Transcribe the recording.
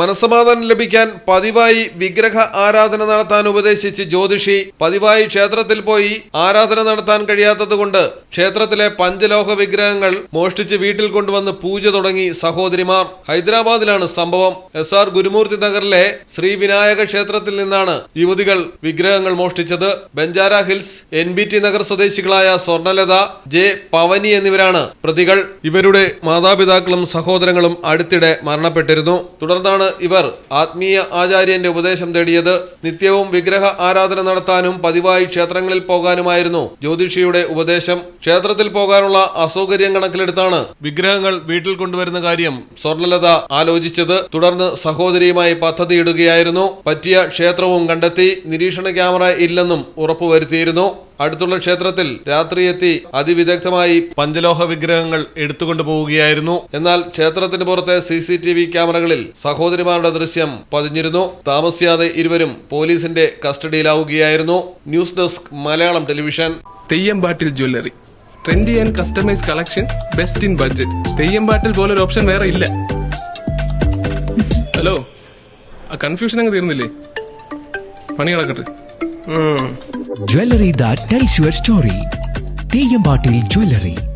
മനസമാധാനം ലഭിക്കാൻ പതിവായി വിഗ്രഹ ആരാധന നടത്താൻ ഉപദേശിച്ച് ജ്യോതിഷി പതിവായി ക്ഷേത്രത്തിൽ പോയി ആരാധന നടത്താൻ കഴിയാത്തതുകൊണ്ട് ക്ഷേത്രത്തിലെ പഞ്ചലോഹ വിഗ്രഹങ്ങൾ മോഷ്ടിച്ച് വീട്ടിൽ കൊണ്ടുവന്ന് പൂജ തുടങ്ങി സഹോദരിമാർ. ഹൈദരാബാദിലാണ് സംഭവം. എസ് ആർ ഗുരുമൂർത്തി നഗറിലെ ശ്രീ വിനായക ക്ഷേത്രത്തിൽ നിന്നാണ് യുവതികൾ വിഗ്രഹങ്ങൾ മോഷ്ടിച്ചത്. Banjara Hills N B T Nagar സ്വദേശികളായ സ്വർണലത ജെ പവനി എന്നിവരാണ് പ്രതികൾ. ഇവരുടെ മാതാപിതാക്കളും സഹോദരങ്ങളും അടുത്തിടെ മരണപ്പെട്ടിരുന്നു. തുടർന്നാണ് ഇവർ ആത്മീയ ആചാര്യന്റെ ഉപദേശം തേടിയത് നിത്യവും വിഗ്രഹ ആരാധന നടത്താനും പതിവായി ക്ഷേത്രങ്ങളിൽ പോകാനുമായിരുന്നു. ജ്യോതിഷിയുടെ ഉപദേശം ക്ഷേത്രത്തിൽ പോകാനുള്ള അസൗകര്യം കണക്കിലെടുത്താണ് വിഗ്രഹങ്ങൾ വീട്ടിൽ കൊണ്ടുവരുന്ന കാര്യം സ്വർണലത ആലോചിച്ചത്. തുടർന്ന് സഹോദരിയുമായി പദ്ധതിയിടുകയായിരുന്നു. പറ്റിയ ക്ഷേത്രവും കണ്ടെത്തി നിരീക്ഷണ ക്യാമറ ഇല്ലെന്നും ഉറപ്പുവരുത്തിയിരുന്നു. അടുത്തുള്ള ക്ഷേത്രത്തിൽ രാത്രിയെത്തി അതിവിദഗ്ധമായി പഞ്ചലോഹ വിഗ്രഹങ്ങൾ എടുത്തുകൊണ്ടു പോവുകയായിരുന്നു. എന്നാൽ ക്ഷേത്രത്തിന് പുറത്തെ സി സി ടി വി ക്യാമറകളിൽ സഹോദരിമാരുടെ ദൃശ്യം പതിഞ്ഞിരുന്നു. താമസിയാതെ ഇരുവരും പോലീസിന്റെ കസ്റ്റഡിയിലാവുകയായിരുന്നു. News desk Malayalam television. Theyyampattil jewellery. Trendy and customise collection best in budget. Theyyampattil പോലെ ഒരു ഓപ്ഷൻ വേറെ ഇല്ല. ഹലോ ആ കൺഫ്യൂഷൻ അങ്ങ് തീർന്നില്ലേ? പണി കിടക്കട്ടെ Jewelry that tells your story. Teyambatil Jewelry.